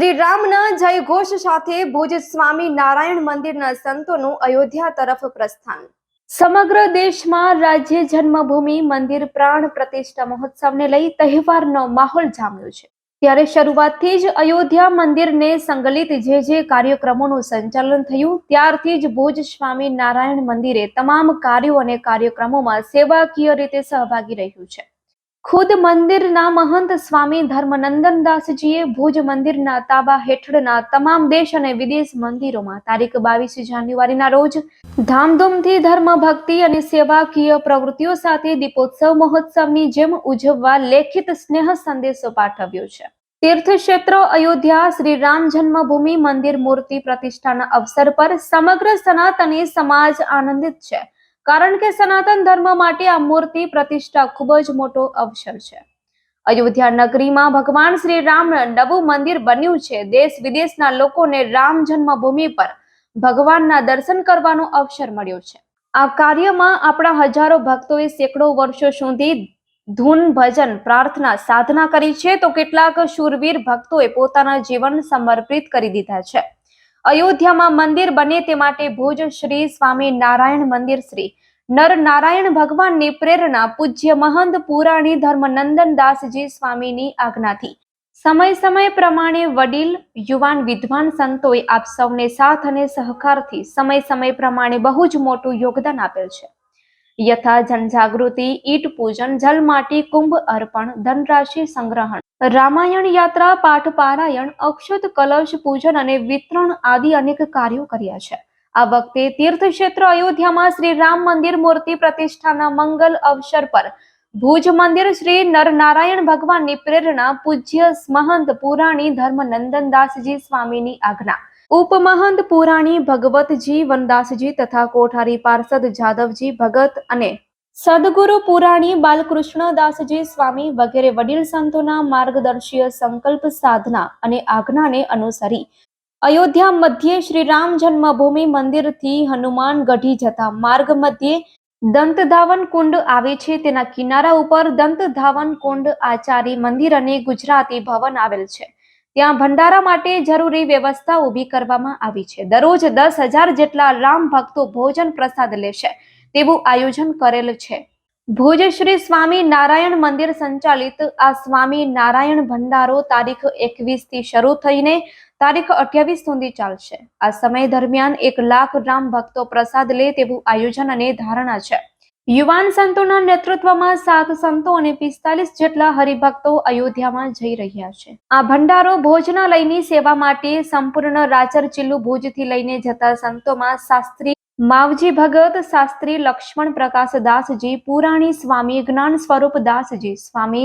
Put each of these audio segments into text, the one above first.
શ્રી રામના જય ઘોષ સાથે ભુજ સ્વામી નારાયણ મંદિરના સંતોનું અયોધ્યા તરફ પ્રસ્થાન. સમગ્ર દેશમાં રાજ્ય જન્મભૂમિ, મંદિર પ્રાણ પ્રતિષ્ઠા મહોત્સવને લઈ તહેવારનો માહોલ જામ્યો છે. ત્યારે શરૂઆતથી જ અયોધ્યા મંદિરને સંકલિત જે જે કાર્યક્રમોનું સંચાલન થયું, ત્યારથી જ ભુજ સ્વામી નારાયણ મંદિરે તમામ કાર્યો અને કાર્યક્રમોમાં સેવાકીય રીતે સહભાગી રહ્યું છે. ખુદ મંદિરના મહંત સ્વામી ધર્મનંદનદાસજીએ ભુજ મંદિરના તાબા હેઠળના તમામ દેશ અને વિદેશ મંદિરોમાં તારીખ બાવીસ જાન્યુઆરીના રોજ ધામધૂમથી ધર્મ ભક્તિ અને સેવાકીય પ્રવૃત્તિઓ સાથે દીપોત્સવ મહોત્સવની જેમ ઉજવવા લેખિત સ્નેહ સંદેશો પાઠવ્યો છે. તીર્થક્ષેત્ર, અયોધ્યા શ્રી રામ જન્મભૂમિ મંદિર મૂર્તિ પ્રતિષ્ઠાના અવસર પર સમગ્ર સનાતની સમાજ આનંદિત છે. કારણ કે સનાતન ધર્મ માટે આ મૂર્તિ પ્રતિષ્ઠા ખૂબ જ મોટો અવસર છે. અયોધ્યા નગરીમાં ભગવાન શ્રી રામ નવું મંદિર બન્યું છે. દેશ વિદેશના લોકોને રામ જન્મભૂમિ પર ભગવાનના દર્શન કરવાનો અવસર મળ્યો છે. આ કાર્યમાં આપણા હજારો ભક્તોએ સેંકડો વર્ષો સુધી ધૂન ભજન પ્રાર્થના સાધના કરી છે. તો કેટલાક શૂરવીર ભક્તોએ પોતાના જીવન સમર્પિત કરી દીધા છે. અયોધ્યામાં મંદિર બને તે માટે ભુજ શ્રી સ્વામી નારાયણ મંદિર શ્રી નર નારાયણ ભગવાનની પ્રેરણા પૂજ્ય મહંત પુરાણી ધર્મનંદન દાસજી સ્વામીની આજ્ઞાથી. સમય સમય પ્રમાણે વડીલ, યુવાન, વિદ્વાન સંતોએ આપ સૌને સાથ અને સહકારથી સમય સમય પ્રમાણે બહુ જ મોટું યોગદાન આપેલ છે. યથા જનજાગૃતિ, ઈટ પૂજન જલમાટી કુંભ અર્પણ, ધનરાશિ સંગ્રહણ. રામાયણ યાત્રા, પાઠ, પારાયણ, અક્ષત, કલશ, પૂજન અને વિતરણ આદિ અનેક કાર્યો કર્યા છે. આ વખતે તીર્થક્ષેત્ર અયોધ્યામાં શ્રી રામ મંદિર મૂર્તિ પ્રતિષ્ઠાના મંગલ અવસર પર ભુજ મંદિર શ્રી નરનારાયણ ભગવાનની પ્રેરણા, પૂજ્ય મહંત પુરાણી ધર્મનંદનદાસજી સ્વામીની આજ્ઞા. ઉપમહંત પુરાણી ભગવતજી વનદાસજી તથા કોઠારી પાર્ષદ જાદવજી ભગત અને સદગુરુ પુરાણી બાલકૃષ્ણદાસજી સ્વામી વગેરે વડીલ સંતોના માર્ગદર્શીય સંકલ્પ સાધના અને આજ્ઞાને અનુસરી અયોધ્યા મધ્યે શ્રી રામ જન્મભૂમિ મંદિરથી હનુમાન ગઢી જતા માર્ગ મધ્યે દંતધાવન કુંડ આવે છે. તેના કિનારા ઉપર દંતધાવન કુંડ આચારી મંદિર અને ગુજરાતી ભવન આવેલ છે. ત્યાં ભંડારા માટે જરૂરી વ્યવસ્થા ઊભી કરવામાં આવી છે. દરરોજ દસ હજાર જેટલા રામ ભક્તો ભોજન પ્રસાદ લેશે તેવું આયોજન કરેલ છે. ભુજ શ્રી સ્વામી નારાયણ મંદિર સંચાલિત આ સ્વામી નારાયણ ભંડારો તારીખ એકવીસથી શરૂ થઈને તારીખ અઠ્યાવીસ સુધી ચાલશે. આ સમય દરમિયાન એક લાખ રામ ભક્તો પ્રસાદ લે તેવું આયોજન અને ધારણા છે. યુવાન સંતોના નેતૃત્વમાં સાત સંતો અને પિસ્તાલીસ જેટલા હરિભક્તો અયોધ્યામાં જઈ રહ્યા છે. આ ભંડારો ભોજનાલયની સેવા માટે સંપૂર્ણ રાચર ચિલ્લુ ભુજથી લઈને જતા સંતોમાં શાસ્ત્રી માવજી ભગત, શાસ્ત્રી લક્ષ્મણ પ્રકાશ દાસજી, પુરાણી સ્વામી જ્ઞાન સ્વરૂપ દાસજી, સ્વામી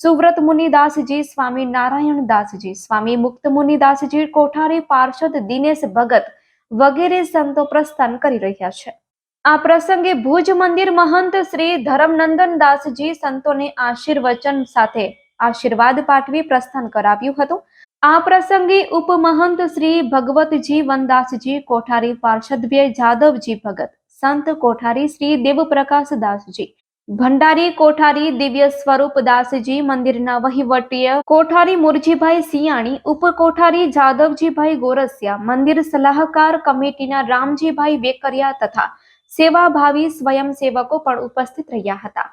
સુવ્રત મુનિદાસજી સ્વામી નારાયણ દાસજી, સ્વામી મુક્ત મુનિદાસજી કોઠારી પાર્ષદ દિનેશ ભગત વગેરે સંતો પ્રસ્થાન કરી રહ્યા છે. આ પ્રસંગે ભુજ મંદિર મહંત શ્રી ધરમનંદન દાસજી સંતોને આશીર્વચન સાથે આશીર્વાદ પાઠવી પ્રસ્થાન કરાવ્યું હતું. આ પ્રસંગે ઉપમહંત શ્રી ભગવતજી વનદાસજી, કોઠારી પાર્ષદવ્ય જાદવજી ભગત, સંત કોઠારી શ્રી દેવપ્રકાશ દાસજી, ભંડારી કોઠારી દિવ્ય સ્વરૂપ દાસજી, મંદિરના વહીવટીય કોઠારી મુરજીભાઈ સિયાણી ઉપકોઠારી જાદવજીભાઈ ગોરસિયા, મંદિર સલાહકાર કમિટીના રામજીભાઈ વેકરિયા તથા સેવાભાવી સ્વયંસેવકો પણ ઉપસ્થિત રહ્યા હતા.